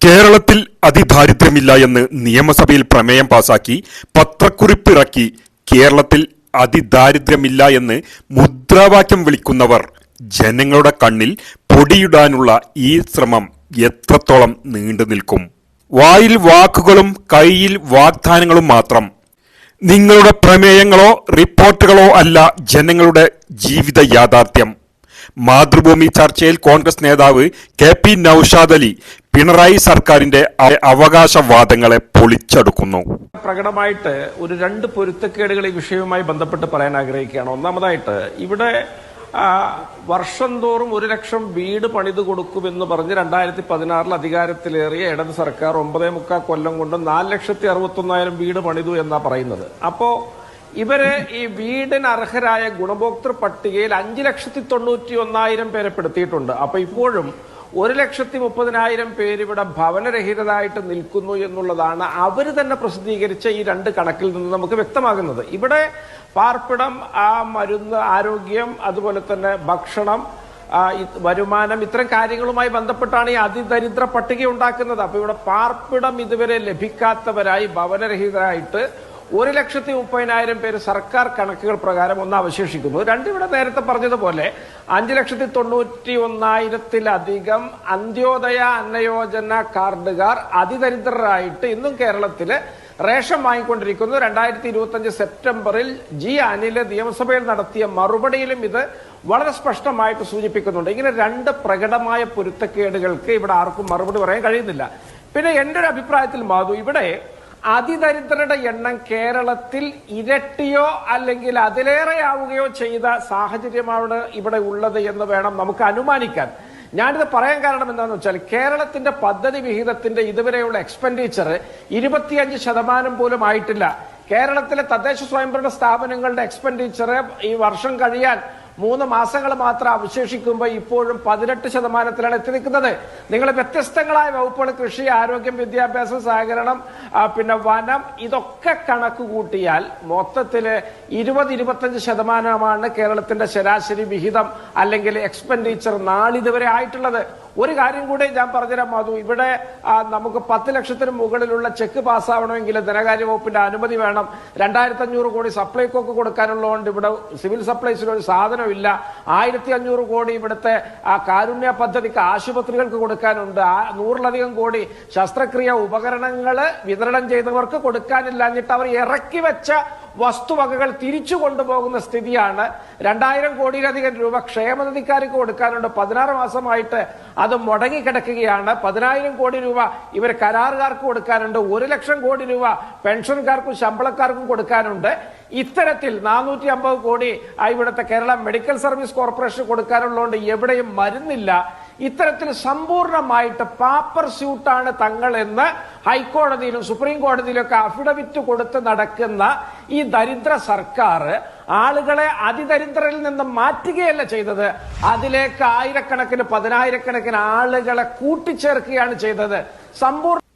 കേരളത്തിൽ അതിദാരിദ്ര്യമില്ല എന്ന് നിയമസഭയിൽ പ്രമേയം പാസാക്കി പത്രക്കുറിപ്പ് ഇറക്കി കേരളത്തിൽ അതിദാരിദ്ര്യമില്ല എന്ന് മുദ്രാവാക്യം വിളിക്കുന്നവർ ജനങ്ങളുടെ കണ്ണിൽ പൊടിയിടാനുള്ള ഈ ശ്രമം എത്രത്തോളം നീണ്ടു നിൽക്കും? വായിൽ വാക്കുകളും കയ്യിൽ വാഗ്ദാനങ്ങളും മാത്രം നിങ്ങളുടെ പ്രമേയങ്ങളോ റിപ്പോർട്ടുകളോ അല്ല ജനങ്ങളുടെ ജീവിത യാഥാർത്ഥ്യം. മാതൃഭൂമി ചർച്ചയിൽ കോൺഗ്രസ് നേതാവ് കെ പി നൌഷാദ് അലി പിണറായി സർക്കാരിന്റെ അവകാശവാദങ്ങളെ പൊളിച്ചടുക്കുന്നു. പ്രകടമായിട്ട് ഒരു രണ്ട് പൊരുത്തക്കേടുകൾ ഈ വിഷയവുമായി ബന്ധപ്പെട്ട് പറയാൻ ആഗ്രഹിക്കുകയാണ്. ഒന്നാമതായിട്ട് ഇവിടെ വർഷം തോറും ഒരു ലക്ഷം വീട് പണിത് കൊടുക്കുമെന്ന് പറഞ്ഞ് രണ്ടായിരത്തി പതിനാറിൽ അധികാരത്തിലേറിയ ഇടത് സർക്കാർ ഒമ്പതേ മുക്കാൽ കൊല്ലം കൊണ്ട് നാല് ലക്ഷത്തി അറുപത്തൊന്നായിരം വീട് പണിതു എന്നാ പറയുന്നത്. അപ്പോ ഇവർ ഈ വീടിന് അർഹരായ ഗുണഭോക്തൃ പട്ടികയിൽ അഞ്ച് ലക്ഷത്തി തൊണ്ണൂറ്റി ഒന്നായിരം പേരെ പെടുത്തിയിട്ടുണ്ട്. അപ്പൊ ഇപ്പോഴും ഒരു ലക്ഷത്തി മുപ്പതിനായിരം പേര് ഇവിടെ ഭവനരഹിതരായിട്ട് നിൽക്കുന്നു എന്നുള്ളതാണ് അവർ തന്നെ പ്രസിദ്ധീകരിച്ച ഈ രണ്ട് കണക്കിൽ നിന്ന് നമുക്ക് വ്യക്തമാകുന്നത്. ഇവിടെ പാർപ്പിടം ആ മരുന്ന് ആരോഗ്യം അതുപോലെ തന്നെ ഭക്ഷണം വരുമാനം ഇത്തരം കാര്യങ്ങളുമായി ബന്ധപ്പെട്ടാണ് ഈ അതിദരിദ്ര പട്ടിക ഉണ്ടാക്കുന്നത്. അപ്പൊ ഇവിടെ പാർപ്പിടം ഇതുവരെ ലഭിക്കാത്തവരായി ഭവനരഹിതരായിട്ട് ഒരു ലക്ഷത്തി മുപ്പതിനായിരം പേര് സർക്കാർ കണക്കുകൾ പ്രകാരം ഒന്ന് അവശേഷിക്കുന്നു. രണ്ട് ഇവിടെ നേരത്തെ പറഞ്ഞതുപോലെ അഞ്ച് ലക്ഷത്തി തൊണ്ണൂറ്റി ഒന്നായിരത്തിലധികം അന്ത്യോദയ അന്നയോജന കാർഡുകാർ അതിദരിദ്രരായിട്ട് ഇന്നും കേരളത്തിൽ റേഷൻ വാങ്ങിക്കൊണ്ടിരിക്കുന്നു. രണ്ടായിരത്തി ഇരുപത്തി അഞ്ച് സെപ്റ്റംബറിൽ ജി അനിൽ നിയമസഭയിൽ നടത്തിയ മറുപടിയിലും ഇത് വളരെ സ്പഷ്ടമായിട്ട് സൂചിപ്പിക്കുന്നുണ്ട്. ഇങ്ങനെ രണ്ട് പ്രകടമായ പൊരുത്തക്കേടുകൾക്ക് ഇവിടെ ആർക്കും മറുപടി പറയാൻ കഴിയുന്നില്ല. പിന്നെ എന്റെ ഒരു അഭിപ്രായത്തിൽ മാധു ഇവിടെ അതിദരിദ്രരുടെ എണ്ണം കേരളത്തിൽ ഇരട്ടിയോ അല്ലെങ്കിൽ അതിലേറെയാവുകയോ ചെയ്ത സാഹചര്യമാണ് ഇവിടെ ഉള്ളത് എന്ന് വേണം നമുക്ക് അനുമാനിക്കാൻ. ഞാനിത് പറയാൻ കാരണം എന്താണെന്ന് വെച്ചാൽ കേരളത്തിന്റെ പദ്ധതി വിഹിതത്തിന്റെ ഇതുവരെയുള്ള എക്സ്പെൻഡിച്ചർ ഇരുപത്തിയഞ്ച് ശതമാനം പോലും ആയിട്ടില്ല. കേരളത്തിലെ തദ്ദേശ സ്വയംഭരണ സ്ഥാപനങ്ങളുടെ എക്സ്പെൻഡിച്ചർ ഈ വർഷം കഴിയാൻ മൂന്ന് മാസങ്ങൾ മാത്രം അവശേഷിക്കുമ്പോൾ ഇപ്പോഴും പതിനെട്ട് ശതമാനത്തിലാണ് എത്തി നിൽക്കുന്നത്. നിങ്ങൾ വ്യത്യസ്തങ്ങളായ വകുപ്പുകൾ കൃഷി ആരോഗ്യം വിദ്യാഭ്യാസം സഹകരണം പിന്നെ വനം ഇതൊക്കെ കണക്ക് കൂട്ടിയാൽ മൊത്തത്തിൽ ഇരുപത് ഇരുപത്തഞ്ച് ശതമാനമാണ് കേരളത്തിന്റെ ശരാശരി വിഹിതം അല്ലെങ്കിൽ എക്സ്പെൻഡിച്ചർ നാളിതുവരെ ആയിട്ടുള്ളത്. ഒരു കാര്യം കൂടെ ഞാൻ പറഞ്ഞുതരാം മാധു. ഇവിടെ നമുക്ക് പത്ത് ലക്ഷത്തിന് മുകളിലുള്ള ചെക്ക് പാസ്സാവണമെങ്കിൽ ധനകാര്യ വകുപ്പിന്റെ അനുമതി വേണം. രണ്ടായിരത്തി അഞ്ഞൂറ് കോടി സപ്ലൈകോക്ക് കൊടുക്കാനുള്ളതുകൊണ്ട് ഇവിടെ സിവിൽ സപ്ലൈസിൽ ഒരു സാധനമില്ല ആയിരത്തി അഞ്ഞൂറ് കോടി ഇവിടുത്തെ ആ കാരുണ്യ പദ്ധതിക്ക് ആശുപത്രികൾക്ക് കൊടുക്കാനുണ്ട്. ആ നൂറിലധികം കോടി ശസ്ത്രക്രിയ ഉപകരണങ്ങൾ വിതരണം ചെയ്തവർക്ക് കൊടുക്കാനില്ല എന്നിട്ട് അവർ ഇറക്കി വെച്ച വസ്തുവകകൾ തിരിച്ചു കൊണ്ടുപോകുന്ന സ്ഥിതിയാണ്. രണ്ടായിരം കോടിയിലധികം രൂപ ക്ഷേമനിധിക്കാർക്ക് കൊടുക്കാനുണ്ട്. പതിനാറ് മാസമായിട്ട് അത് മുടങ്ങിക്കിടക്കുകയാണ്. പതിനായിരം കോടി രൂപ ഇവർ കരാറുകാർക്ക് കൊടുക്കാനുണ്ട്. ഒരു ലക്ഷം കോടി രൂപ പെൻഷൻകാർക്കും ശമ്പളക്കാർക്കും കൊടുക്കാനുണ്ട്. ഇത്തരത്തിൽ നാനൂറ്റി അമ്പത് കോടി ഇവിടുത്തെ കേരള മെഡിക്കൽ സർവീസ് കോർപ്പറേഷൻ കൊടുക്കാനുള്ളതുകൊണ്ട് എവിടെയും മരുന്നില്ല. ഇത്തരത്തിൽ സമ്പൂർണമായിട്ട് പാപ്പർ സ്യൂട്ടാണ് തങ്ങൾ എന്ന് ഹൈക്കോടതിയിലും സുപ്രീം കോടതിയിലും ഒക്കെ അഫിഡവിറ്റ് കൊടുത്ത് നടക്കുന്ന ഈ ദരിദ്ര സർക്കാർ ആളുകളെ അതിദരിദ്രരിൽ നിന്ന് മാറ്റുകയല്ല ചെയ്തത്. അതിലേക്ക് ആയിരക്കണക്കിന് പതിനായിരക്കണക്കിന് ആളുകളെ കൂട്ടിച്ചേർക്കുകയാണ് ചെയ്തത്. സമ്പൂർണ